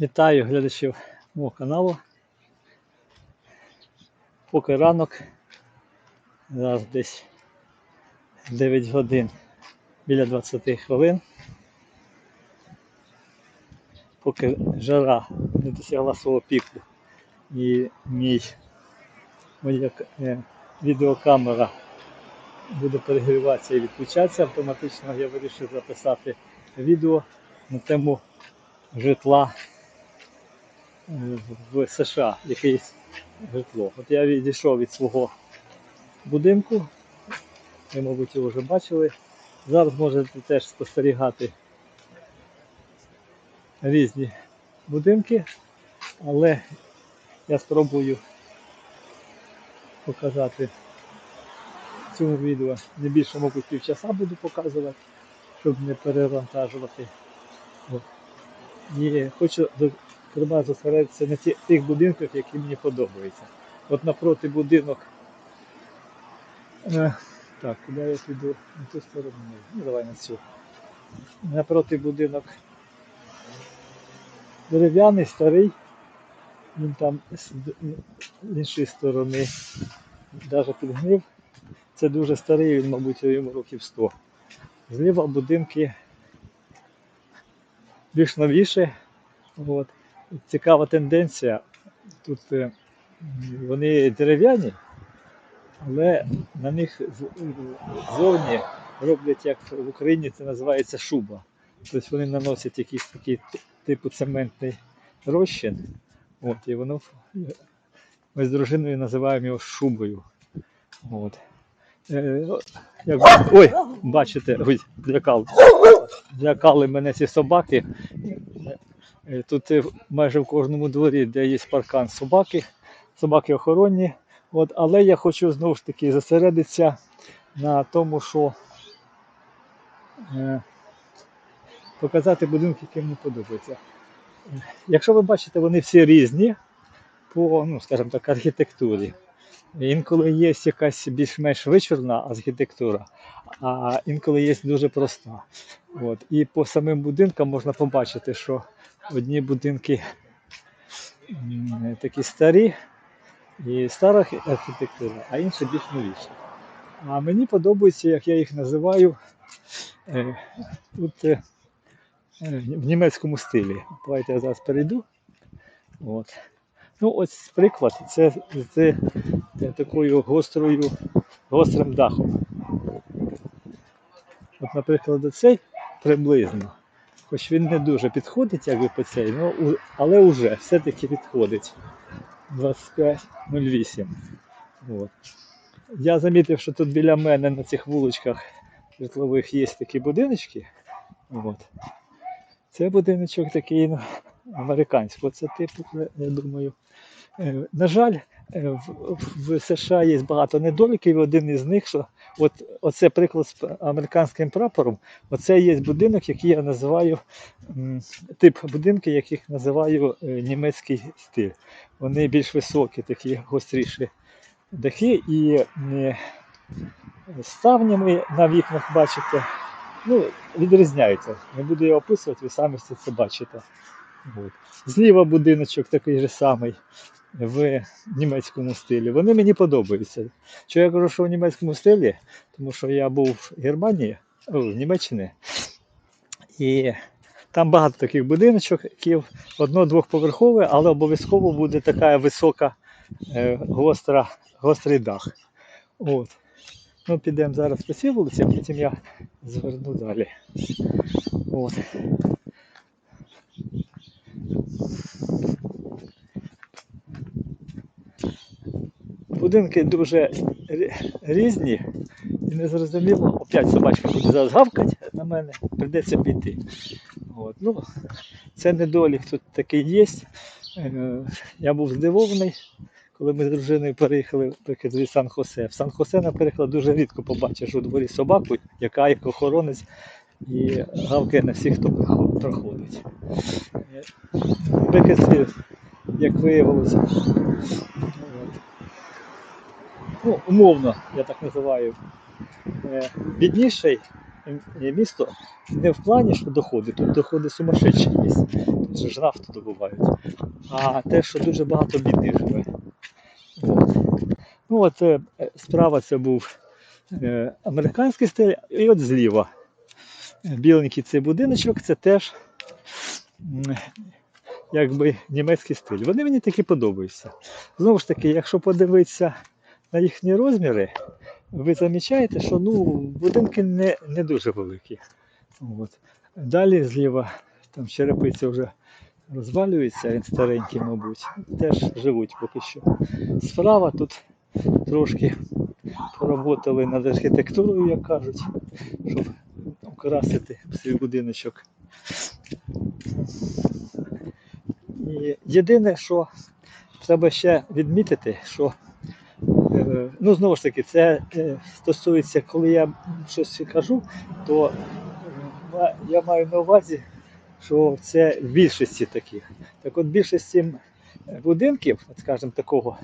Вітаю глядачів мого каналу. Поки ранок, зараз десь 9 годин біля 20 хвилин. Поки жара не досягла свого піку і мій моя е, відеокамера буде перегріватися і відключатися автоматично, я вирішив записати відео на тему житла в США, якесь житло. От я відійшов від свого будинку, ви, мабуть, його вже бачили. Зараз можете теж спостерігати різні будинки, але я спробую показати в цьому відео не більше, мабуть, півчаса буду показувати, щоб не перевантажувати. І хочу зокрема зосередитися на тих будинках, які мені подобаються. От напроти будинок. Е, так, куди я піду? На ту сторону. Ну, давай на цю. Напроти будинок дерев'яний, старий. Він там з іншої сторони навіть підгнив. Це дуже старий, він, мабуть, йому років 100. Зліва будинки більш новіше. От. Цікава тенденція. Тут е, вони дерев'яні, але на них ззовні роблять, як в Україні це називається шуба. Тобто вони наносять якийсь такий типу цементний розчин. От, і воно ми з дружиною називаємо його шубою. От. Е, як, ой, бачите, ой. Злякали мене ці собаки. Е, Тут е, майже в кожному дворі, де є паркан собаки, собаки охоронні. От, але я хочу знову ж таки зосередитися на тому, що е, показати будинки, які мені подобаються. Якщо ви бачите, вони всі різні по, ну, скажімо так, архітектурі. Інколи є якась більш-менш вичурна архітектура, а інколи є дуже проста. От. І по самим будинкам можна побачити, що одні будинки такі старі і стара архітектура, а інші більш новіші. А мені подобається, як я їх називаю, тут е, е, в німецькому стилі. Давайте я зараз перейду. От. Ну, ось приклад, це з е, такою гострою, гострим дахом. От, наприклад, оцей приблизно, хоч він не дуже підходить, якби по цей, ну, але вже все-таки підходить. 25.08. От. Я замітив, що тут біля мене на цих вуличках житлових є такі будиночки. От. Це будиночок такий ну, американського, це типу, я думаю. Е, На жаль, е, в США є багато недоліків. і Один із них, що от оце приклад з американським прапором. Оце є будинок, який я називаю тип будинки, яких називаю е, німецький стиль. Вони більш високі, такі гостріші дахи і е, ставнями на вікнах бачите. Ну, відрізняються. Не буду його описувати, ви самі це бачите. От. Зліва будиночок такий же самий в німецькому стилі. Вони мені подобаються. Що я кажу, що в німецькому стилі, тому що я був в Германії, о, в Німеччині, і там багато таких будиночок, які одно-двохповерхові, але обов'язково буде така висока е, гостра, гострий дах. От. Ну, підемо зараз по цій вулиці, а потім я зверну далі. От. Будинки дуже різні і незрозуміло. Опять собачка буде зараз на мене, прийдеться піти. От. Ну, це недолік тут такий є. Е, Я був здивований, коли ми з дружиною переїхали з Сан-Хосе. В Сан-Хосе, наприклад, дуже рідко побачиш у дворі собаку, яка як охоронець і гавкає на всіх, хто проходить. Е, як виявилося, ну, умовно, я так називаю, е, бідніший е, місто не в плані, що доходи, тут доходи сумасшедші є. Тут же ж нафту добувають. А те, що дуже багато бідних живе. От. Ну от е, е, справа це був американський стиль, і от зліва. Біленький цей будиночок, це теж якби німецький стиль. Вони мені такі подобаються. Знову ж таки, якщо подивитися на їхні розміри, ви замічаєте, що ну, будинки не, не дуже великі. От. Далі зліва там черепиця вже розвалюється, він старенький, мабуть. Теж живуть поки що. Справа тут трошки поработали над архітектурою, як кажуть, щоб украсити свій будиночок. І єдине, що треба ще відмітити, що ну знову ж таки, це е, стосується, коли я щось кажу, то е, я маю на увазі, що це в більшості таких. Так от більшості будинків, от скажімо, такого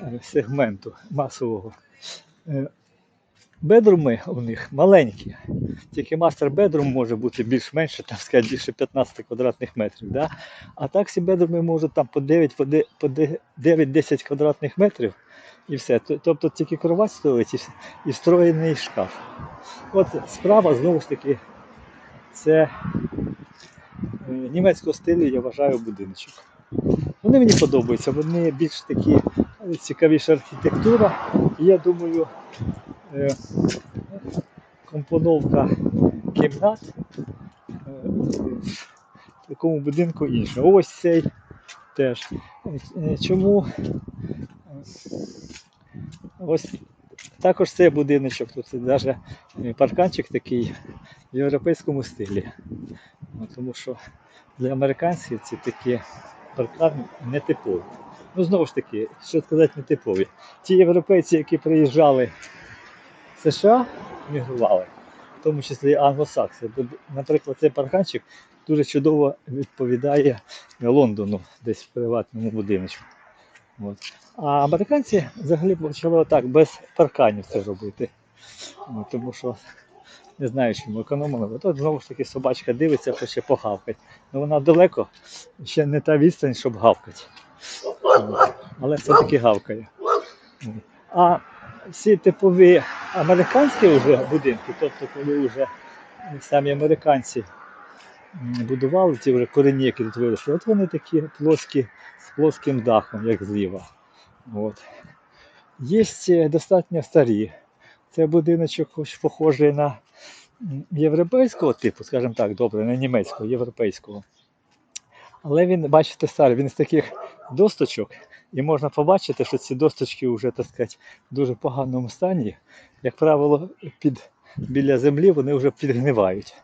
е, сегменту масового, е, бедруми у них маленькі. Тільки мастер бедрум може бути більш-менше, там сказати, більше 15 квадратних метрів. Да? А так всі бедруми можуть там по 9 по по 9-10 квадратних метрів і все. Тобто тільки кровать стоїть і, встроєний шкаф. От справа знову ж таки це е, німецького стилю, я вважаю, будиночок. Вони мені подобаються, вони більш такі е, цікавіша архітектура. Я думаю, е, компоновка кімнат в такому будинку інша. Ось цей теж. Чому? Е, Ось також цей будиночок, тут навіть парканчик такий в європейському стилі. Ну, Тому що для американців ці такі паркани нетипові. Ну, знову ж таки, що сказати нетипові. Ті європейці, які приїжджали в США, мігрували, в тому числі англосакси. Наприклад, цей парканчик дуже чудово відповідає Лондону, десь в приватному будиночку. От. А американці взагалі почали отак, без парканів це робити. Ну, тому що не знаю, чому економили. Тут знову ж таки собачка дивиться, хоче погавкати. Ну вона далеко, ще не та відстань, щоб гавкати. От. Але все-таки гавкає. А всі типові американські вже будинки, тобто коли вже самі американці будували ці вже корені, які тут виросли, от вони такі плоскі з плоским дахом, як зліва. От. Є е, достатньо старі. Це будиночок хоч похожий на європейського типу, скажімо так, добре, не німецького, європейського. Але він, бачите, старий, він з таких досточок, і можна побачити, що ці досточки вже, так сказати, в дуже поганому стані. Як правило, під, біля землі вони вже підгнивають.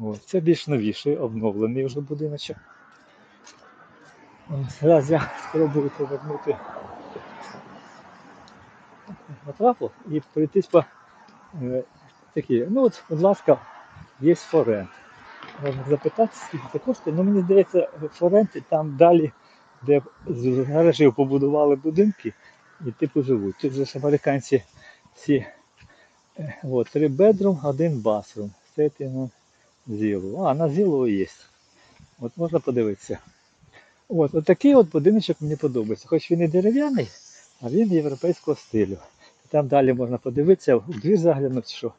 От. Це більш новіший, обновлений вже будиночок. Зараз я спробую повернути на трапу і пройтись по е, такі. Ну от, будь ласка, є форент. Можна запитати, скільки це коштує. Ну мені здається, форент там далі, де з гаражів побудували будинки і типу живуть. Тут же ж американці всі е, от, три бедрум, один басрум. Це на зілу. А, на зілу є. От можна подивитися. От, от такий от будиночок мені подобається. Хоч він і дерев'яний, а він європейського стилю. Там далі можна подивитися, в двір заглянути, що.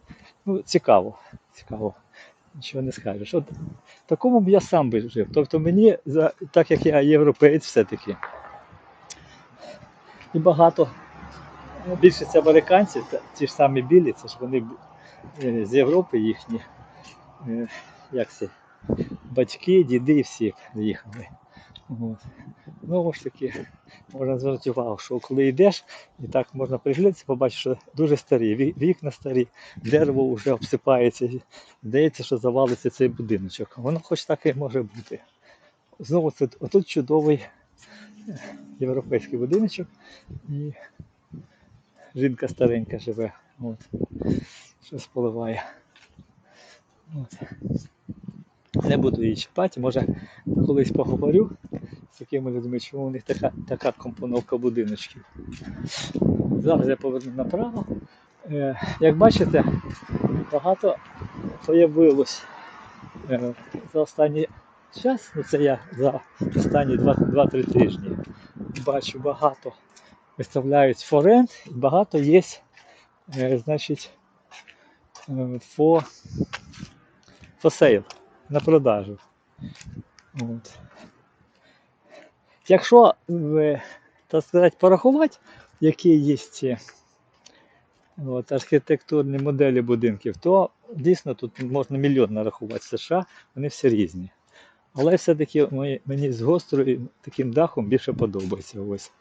Ну, цікаво. Цікаво. Нічого не скажеш. От такому б я сам би жив. Тобто мені, так як я європеєць все-таки. І багато. ну, Більшість американців, ті ж самі білі, це ж вони е, з Європи їхні. Е, Як це? Батьки, діди всі їхали. От. Знову ж таки, можна звернути увагу, що коли йдеш, і так можна приглядатися, побачиш, що дуже старі, вікна старі, дерево вже обсипається, здається, що завалиться цей будиночок. Воно хоч так і може бути. Знову це отут чудовий е, європейський будиночок і жінка старенька живе. От. Щось поливає. Не буду її чіпати, може колись поговорю з такими людьми, чому у них така, така компоновка будиночків. Зараз я поверну направо. Е, як бачите, багато появилось е, за останній час, ну це я за останні 2-3 тижні бачу багато виставляють форенд і багато є, е, значить, е, for, for sale, на продажу. От. Якщо е, так сказати, порахувати, які є ці от, архітектурні моделі будинків, то дійсно тут можна мільйон нарахувати США, вони всі різні. Але все-таки мені- з гострою таким дахом більше подобається. Ось.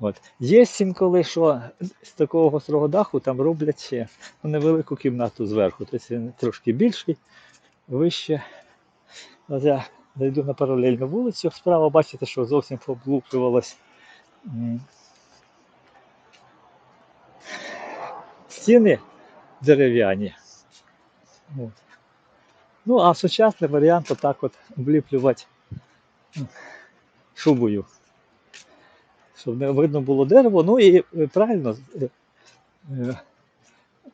От. Є інколи, що з такого гострого даху там роблять ще невелику кімнату зверху. Тобто трошки більший, вище. От я зайду на паралельну вулицю. Справа бачите, що зовсім поблуплювалось. Стіни дерев'яні. От. Ну, а сучасний варіант отак от обліплювати шубою. Щоб не видно було дерево. Ну і е, правильно.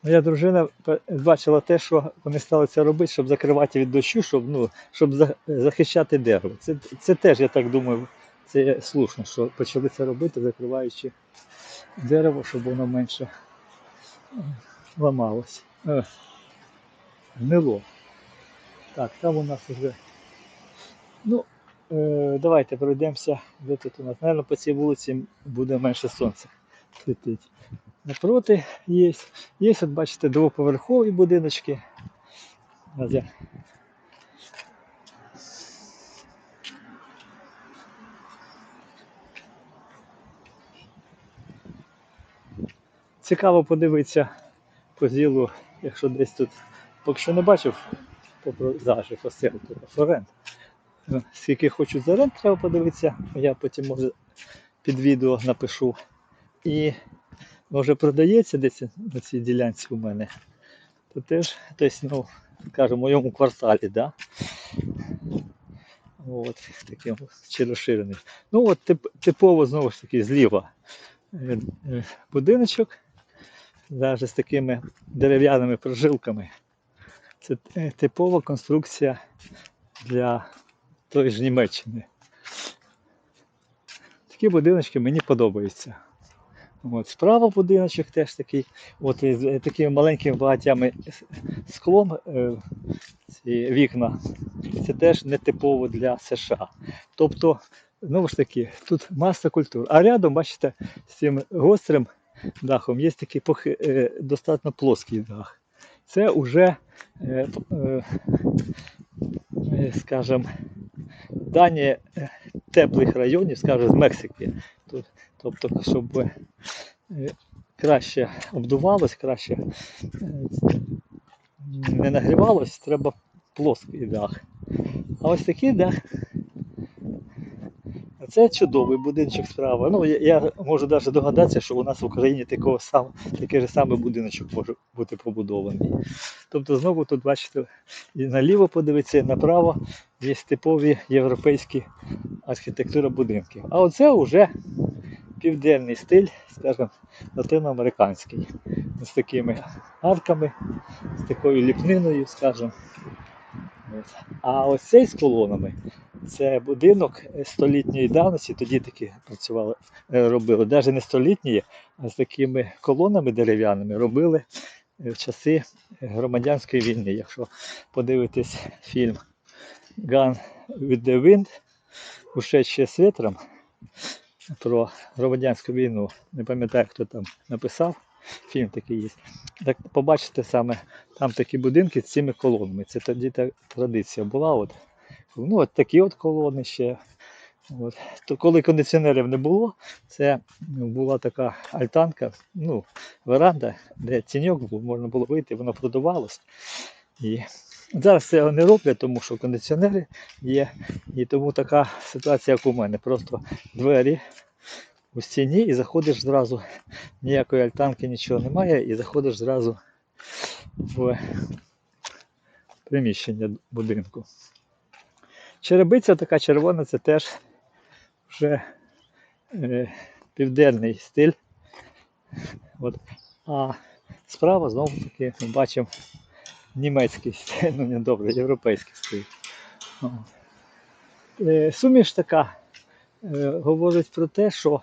Моя дружина бачила те, що вони стали це робити, щоб закривати від дощу, щоб, ну, щоб захищати дерево. Це, це теж, я так думаю, це слушно, що почали це робити, закриваючи дерево, щоб воно менше е, ламалось. Е, Гнило. Так, там у нас вже. Ну, е, давайте пройдемося. Де тут у нас? Наверно, по цій вулиці буде менше сонця світить. Напроти є. Є, от бачите, двоповерхові будиночки. Цікаво подивитися по ділу, якщо десь тут, поки що не бачив по продажі посилку форент. Скільки хочуть за рент, треба подивитися. Я потім може під відео напишу. І може продається десь на цій ділянці у мене. То теж десь, ну, скажімо, в моєму кварталі, да? От, таким чи розширений. Ну от тип, типово знову ж таки зліва е, е, будиночок, навіть з такими дерев'яними прожилками. Це е, типова конструкція для тої ж Німеччини. Такі будиночки мені подобаються. От, справа будиночок теж такий, от із е, такими маленькими багатями склом е, ці вікна. Це теж не типово для США. Тобто, знову ж таки, тут маса культур. А рядом, бачите, з цим гострим дахом є такий е, достатньо плоский дах. Це вже, скажімо, дані теплих районів, скажімо, з Мексики. Тобто, щоб е, краще обдувалось, краще е, не нагрівалось, треба плоский дах. А ось такий дах. Це чудовий будиночок справа. Ну, я, я можу навіть догадатися, що у нас в Україні такого сам, такий же самий будиночок може бути побудований. Тобто знову тут бачите, і наліво подивитися, і направо є типові європейські архітектура будинків. А оце вже південний стиль, скажімо, латиноамериканський. З такими арками, з такою ліпниною, скажімо. А ось цей з колонами це будинок е, столітньої давності, тоді такі працювали, е, робили, навіть не столітні, а з такими колонами дерев'яними робили е, в часи громадянської війни. Якщо подивитись фільм Gun with the Wind, ушедшие з вітром про громадянську війну, не пам'ятаю, хто там написав. Фільм такий є. Так побачите саме там такі будинки з цими колонами. Це тоді та традиція була. От. Ну, от такі от колони ще. От. То коли кондиціонерів не було, це була така альтанка, ну, веранда, де тіньок був, можна було вийти, воно продувалось. І зараз цього не роблять, тому що кондиціонери є. І тому така ситуація, як у мене. Просто двері у стіні і заходиш зразу, ніякої альтанки, нічого немає, і заходиш зразу в приміщення будинку. Черебиця така червона, це теж вже е, південний стиль. От. А справа знову таки ми бачимо німецький, стиль, ну не добре, європейський стиль. Е, Суміш така е, говорить про те, що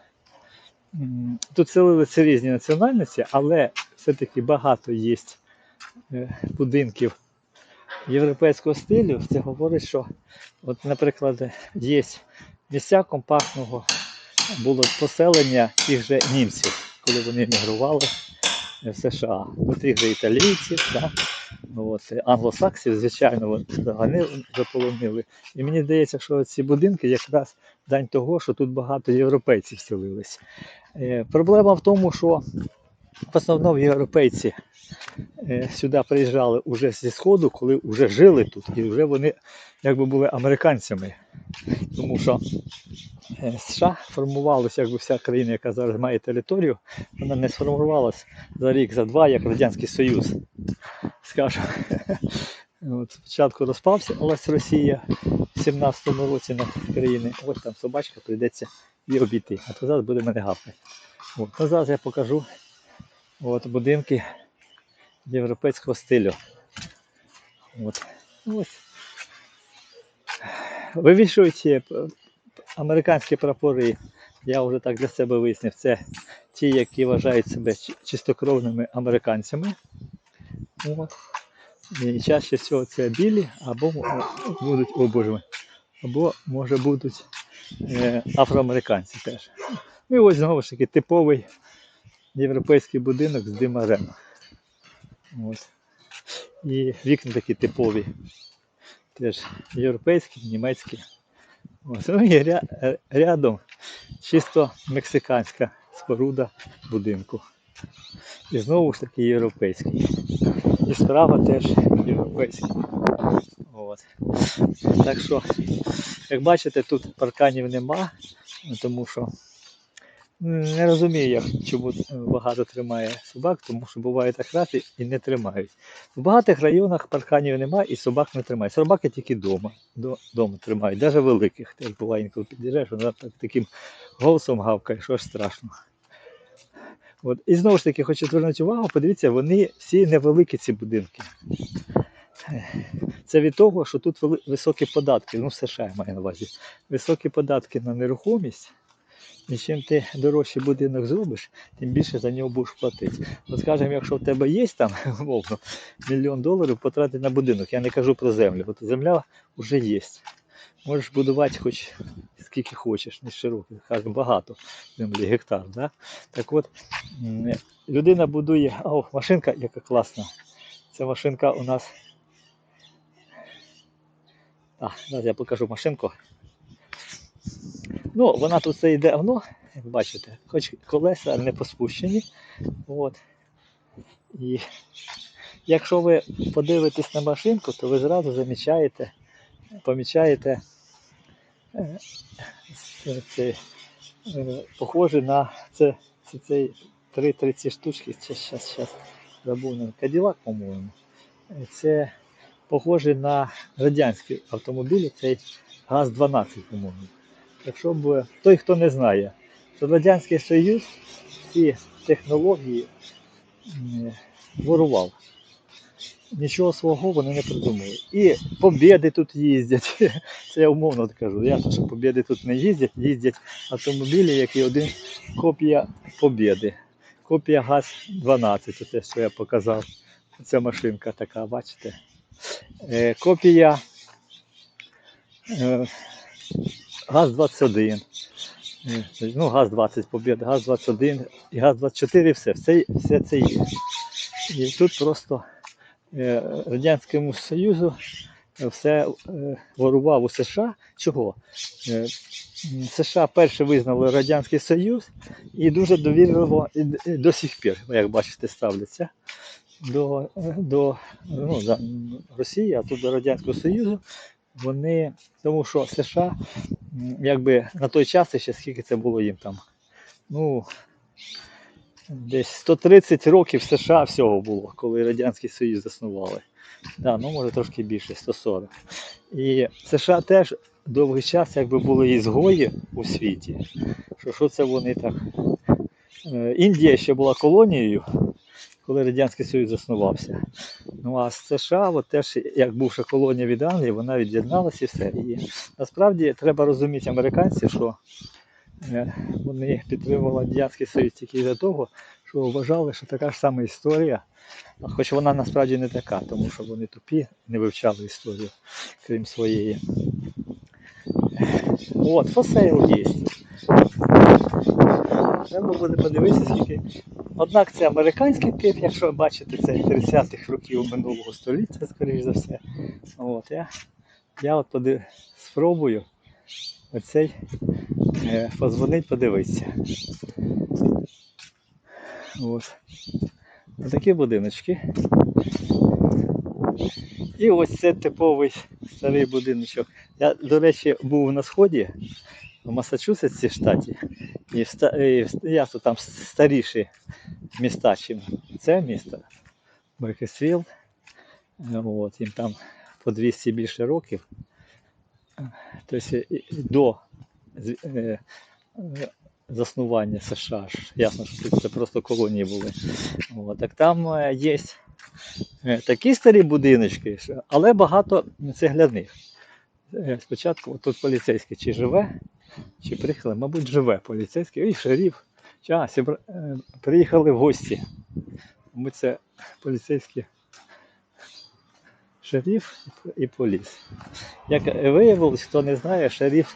м, тут селилися різні національності, але все-таки багато є е, будинків європейського стилю. Це говорить, що, от, наприклад, є місця компактного було поселення тих же німців, коли вони емігрували в США. Ну, тих же італійців, да? ну, от, е, англосаксів, звичайно, вони заполонили. І мені здається, що ці будинки якраз дань того, що тут багато європейців селились. Е, проблема в тому, що в основному європейці е, сюди приїжджали уже зі Сходу, коли вже жили тут, і вже вони якби були американцями. Тому що е, США формувалося, якби вся країна, яка зараз має територію, вона не сформувалася за рік, за два, як Радянський Союз. Скажемо. От, спочатку розпався, але Росія в 17-му році на країни. Ось там собачка прийдеться і обійти. А то зараз буде мене гавкати. От. Зараз я покажу от, будинки європейського стилю. От. Ось. Вивішують американські прапори. Я вже так для себе вияснив. Це ті, які вважають себе чистокровними американцями. От. І чаще всього це білі, або будуть, о боже мой, або може будуть е, афроамериканці теж. Ну і ось знову ж таки типовий європейський будинок з димарем. От. І вікна такі типові. Теж європейські, німецькі. Ось. Ну і ря, е, рядом чисто мексиканська споруда будинку. І знову ж таки європейський. І справа теж європейський. От. Так що, як бачите, тут парканів нема, тому що не розумію, як, чому багато тримає собак, тому що буває так раз і- не тримають. В багатих районах парканів немає і собак не тримають. Собаки тільки вдома, до, дома тримають, навіть великих. Теж буває інколи під'їжджаєш, вона так, таким голосом гавкає, що ж страшно. От. І знову ж таки хочу звернути увагу, подивіться, вони всі невеликі ці будинки. Це від того, що тут високі податки, ну США я маю на увазі, високі податки на нерухомість. І чим ти дорожчий будинок зробиш, тим більше за нього будеш платити. От скажімо, якщо в тебе є там, умовно, мільйон доларів потратити на будинок, я не кажу про землю, от земля вже є. Можеш будувати хоч скільки хочеш, не широко, кажемо, багато землі, гектар. Да? Так от, людина будує, о, машинка, яка класна. Ця машинка у нас. А, зараз я покажу машинку. Ну, вона тут стоїть давно, як бачите, хоч колеса не поспущені. От. І якщо ви подивитесь на машинку, то ви зразу замічаєте, помічаєте е, це, це, е, похоже на це, це, це 3-30 штучки. Це щас, щас забув на Каділак, по-моєму. Е, Це похоже на радянські автомобілі, цей ГАЗ-12, по-моєму. Якщо б той, хто не знає, що Радянський Союз ці технології ворував. Нічого свого вони не придумали. І побєди тут їздять. Це я умовно кажу. Ясно, що побєди тут не їздять, їздять автомобілі, які один копія побєди. Копія ГАЗ-12, це те, що я показав. Ця машинка така, бачите. Е, копія е, ГАЗ-21. Е, Ну, ГАЗ-20 Побєда, ГАЗ-21 і ГАЗ-24, все, все, все це є. І тут просто е, Радянському Союзу все е, ворував у США. Чого? США перше визнали Радянський Союз і дуже довірливо і до сих пір, як бачите, ставляться до, до ну, Росії, а тут до Радянського Союзу. Вони, тому що США, якби на той час, ще скільки це було їм там, ну, десь 130 років США всього було, коли Радянський Союз заснували. Да, ну може трошки більше, 140. І США теж довгий час якби були ізгої у світі. Що, що це вони так? Е, Індія ще була колонією, коли Радянський Союз заснувався. Ну а США, от теж, як бувша колонія від Англії, вона від'єдналася і все. І насправді треба розуміти американців, що е, вони підтримували Радянський Союз тільки для того, що вважали, що така ж сама історія, хоч вона насправді не така, тому що вони тупі, не вивчали історію, крім своєї. От, фосейл є. Треба буде подивитися, скільки. Однак це американський тип, якщо ви бачите, це 30-х років минулого століття, скоріш за все. От, я, я от подив... спробую оцей е, позвонить, подивитися. От. Такі будиночки. І ось це типовий старий будиночок. Я, до речі, був на сході в Масачусетсі штаті. І, і ясно, там старіші міста, ніж це місто. Беркесфілд. От, їм там по 200 більше років. Тобто до е, заснування США. Ясно, що це просто колонії були. От, так там є е, такі старі будиночки, але багато цегляних. Спочатку тут поліцейський чи живе, чи приїхали, мабуть, живе поліцейський, і шеріф. А, сібра- е, приїхали в гості. Ми це поліцейський шеріф і поліс. Як виявилось, хто не знає, шериф,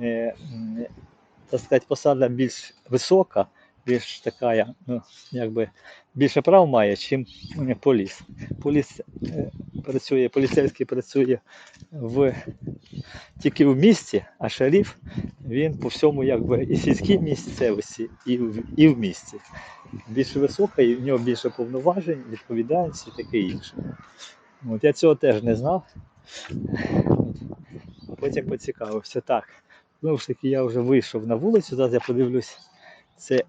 е, так сказати, посада більш висока, більш така, ну, якби більше прав має, чим поліс. Поліс е, працює, поліцейський працює в, тільки в місті, а шериф він по всьому якби і сільській місцевості, і в, і в місті. Більш висока, і в нього більше повноважень, відповідальності і таке інше. От я цього теж не знав. Потім поцікавився. Так. Знову ж таки, я вже вийшов на вулицю, зараз я подивлюсь, це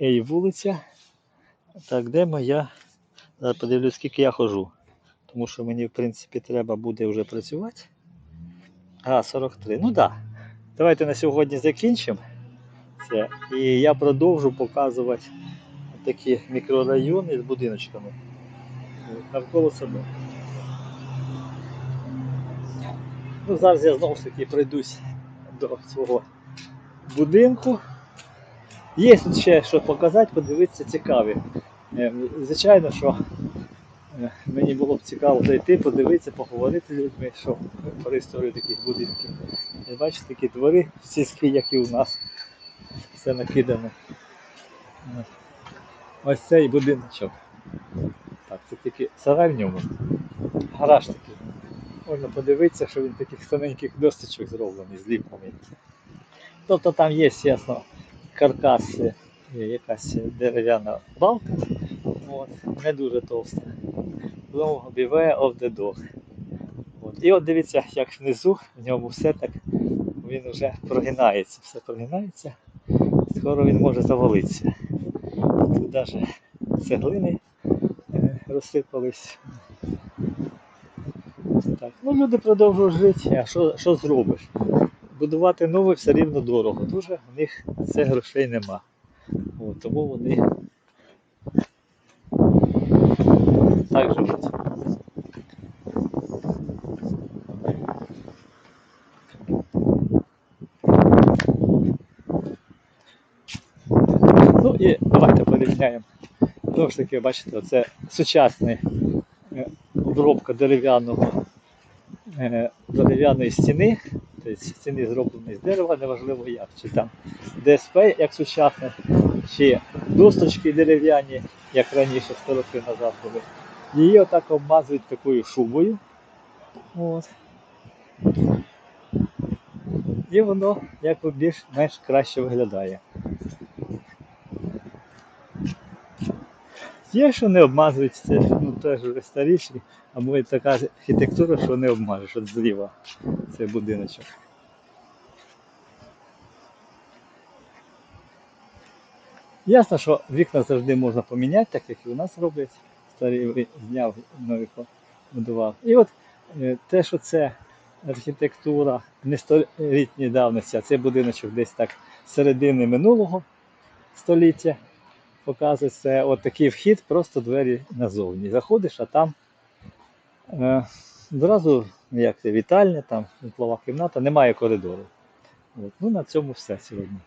Ей вулиця. Так, де моя? Зараз подивлюсь, скільки я ходжу. Тому що мені, в принципі, треба буде вже працювати. А, 43. Ну так. Да. Давайте на сьогодні закінчимо це. І я продовжу показувати такі мікрорайони з будиночками навколо себе. Ну, зараз я знову ж таки пройдусь до свого будинку. Є ще що показати, подивитися цікаві. Е, Звичайно, що е, мені було б цікаво зайти, подивитися, поговорити з людьми, що про історію таких будинків. І бачите, такі двори сільські, як і у нас. Все накидано. Е, Ось цей будиночок. Так, це тільки сарай в ньому. Гараж такий. Можна подивитися, що він таких тоненьких досточок зроблений, зліплений. Тобто там є, ясно, каркас, е, якась дерев'яна балка, от, не дуже товста. Знову beware of. І от дивіться, як внизу в ньому все так, він вже прогинається, все прогинається, скоро він може завалитися. Тут навіть цеглини е, розсипались. Так. Ну, люди продовжують жити, а що, що зробиш? Будувати нове все рівно дорого. Дуже в них це грошей нема. От, тому вони так живуть. Ну і давайте порівняємо. Знову ж таки, бачите, це сучасний е, обробка дерев'яного е, дерев'яної стіни, тобто стіни зроблені з дерева, неважливо як, чи там ДСП, як сучасне, чи досточки дерев'яні, як раніше 100 років назад були. Її отак обмазують такою шубою. От. І воно якби більш-менш краще виглядає. Є, що не обмазують, це теж старіші, або і така архітектура, що не обмажеш от зліва цей будиночок. Ясно, що вікна завжди можна поміняти, так як і у нас роблять. Старий зняв, новий будував. І от е, те, що це архітектура не столітньої давності, а це будиночок десь так середини минулого століття. Показує, це от такий вхід, просто двері назовні. Заходиш, а там е, одразу як це, вітальня, там житлова кімната, немає коридору. От. Ну на цьому все сьогодні.